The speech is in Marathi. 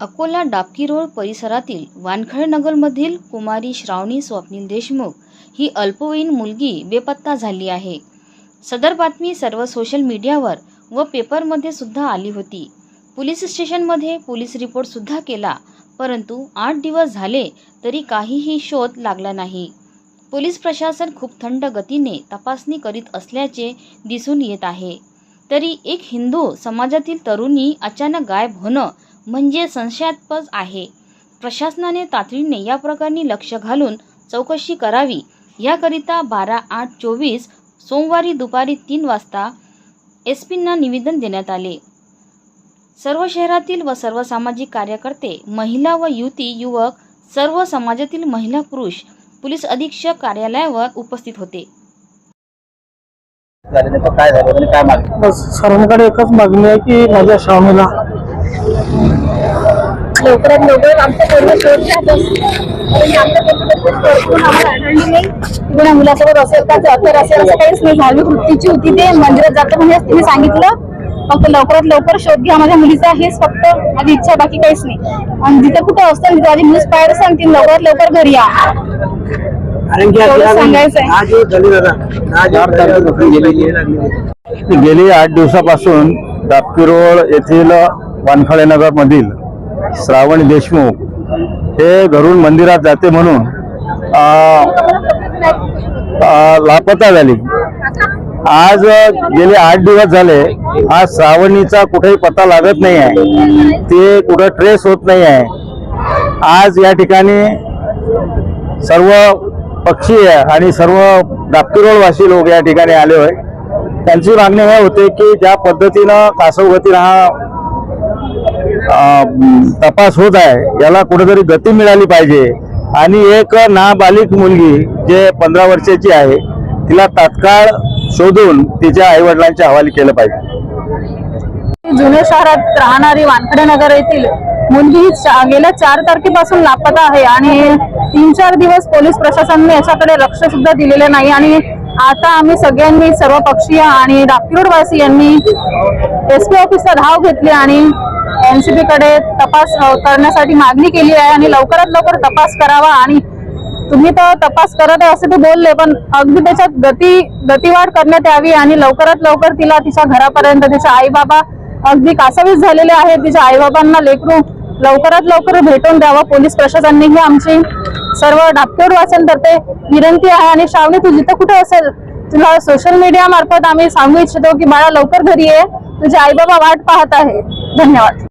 अकोला डाबकी रोड परिसरातील वानखळनगरमधील कुमारी श्रावणी स्वप्नील देशमुख ही अल्पवयीन मुलगी बेपत्ता झाली आहे. सदर बातमी सर्व सोशल मीडियावर व पेपरमध्ये सुद्धा आली होती. पोलीस स्टेशनमध्ये पोलीस रिपोर्टसुद्धा केला परंतु आठ दिवस झाले तरी काहीही शोध लागला नाही. पोलीस प्रशासन खूप थंड गतीने तपासणी करीत असल्याचे दिसून येत आहे. तरी एक हिंदू समाजातील तरुणी अचानक गायब होणं म्हणजे संशयास्पद आहे. प्रशासनाने तातडीने या प्रकरणी लक्ष घालून चौकशी करावी. याकरिता बारा आठ चोवीस सोमवारी दुपारी तीन वाजता एस पींना निवेदन देण्यात आले. सर्व शहरातील व सर्व सामाजिक कार्यकर्ते महिला व युवती युवक सर्व समाजातील महिला पुरुष पोलीस अधीक्षक कार्यालयावर उपस्थित होते. काय झालं? आणि काय मागणी? बस सर्वांकडे एकच मागणी आहे की माझ्या श्रावणीला लवकरात लवकर आमचं पूर्ण शोध घ्या बस. कारण आमच्या पूर्ण शोध आम्हाला आढळली नाही की कोणा मुलासोबत असेल का ते अत्तर असेल असं काहीच नाही. झाली वृत्तीची होती ते. मंदिरात जातं म्हणजे तिने सांगितलं. फक्त लवकरात लवकर शोध घ्या. माझ्या मुलीचा हेच फक्त माझी इच्छा बाकी काहीच नाही. आणि जिथे कुठं असतं तिथे माझी न्यूज पाहायला सांगतील. लवकरात लवकर घरी या. आहे. गेली आठ दिवसापासून दापकी रोड येथील वानखळेनगरमधील श्रावण देशमुख हे घरून मंदिरात जाते म्हणून लापता झाली. आज गेले आठ दिवस झाले आज श्रावणीचा कुठेही पत्ता लागत नाही आहे. ते कुठं ट्रेस होत नाही आहे. आज या ठिकाणी सर्व पक्षी आणि सर्व दापकी लोक या ठिकाणी आले होय. त्यांची मागणी हे होते की ज्या पद्धतीनं कासवगतीनं हा तपास होत आहे. याला कुठेतरी गती मिळाली पाहिजे. आणि एक नाबालिक मुलगी जे पंधरा वर्षाची आहे तिला तात्काळ शोधून तिच्या आईवडिलांच्या हवाली केलं पाहिजे. जुन्या शहरात राहणारी वानखडे नगर येथील मुलगी ही चा- गेल्या चार तारखेपासून लापता आहे आणि तीन चार दिवस पोलीस प्रशासनाने याच्याकडे लक्ष सुद्धा दिलेलं नाही. आणि आता आम्ही सगळ्यांनी सर्व पक्षीय आणि डापीरोडवासी यांनी एस पी ऑफिसला धाव घेतली आणि एनसीबी कडे तपास करण्यासाठी मागणी केली आहे आणि लवकरात लवकर तपास करावा आणि तुम्ही तर तपास करत आहे असे ते बोलले पण अगदी त्याच्यात गती गतीवाढ करण्यात यावी आणि लवकरात लवकर तिला तिच्या घरापर्यंत तिच्या आई बाबा अगदी कासावीस झालेले आहेत तिच्या आई बाबांना लेकरू लवकरात लवकर भेटून द्यावं. पोलीस प्रशासनाने ही आमची सर्व डाक्टर वाचनतर्फे विनंती आहे आणि श्रावणी तू जिथं कुठे असेल? तुला सोशल मीडिया मार्फत आम्ही सांगू इच्छितो की बाळा लवकर घरी ये. तुझे आई बाबा वाट पाहत आहे धन्यवाद.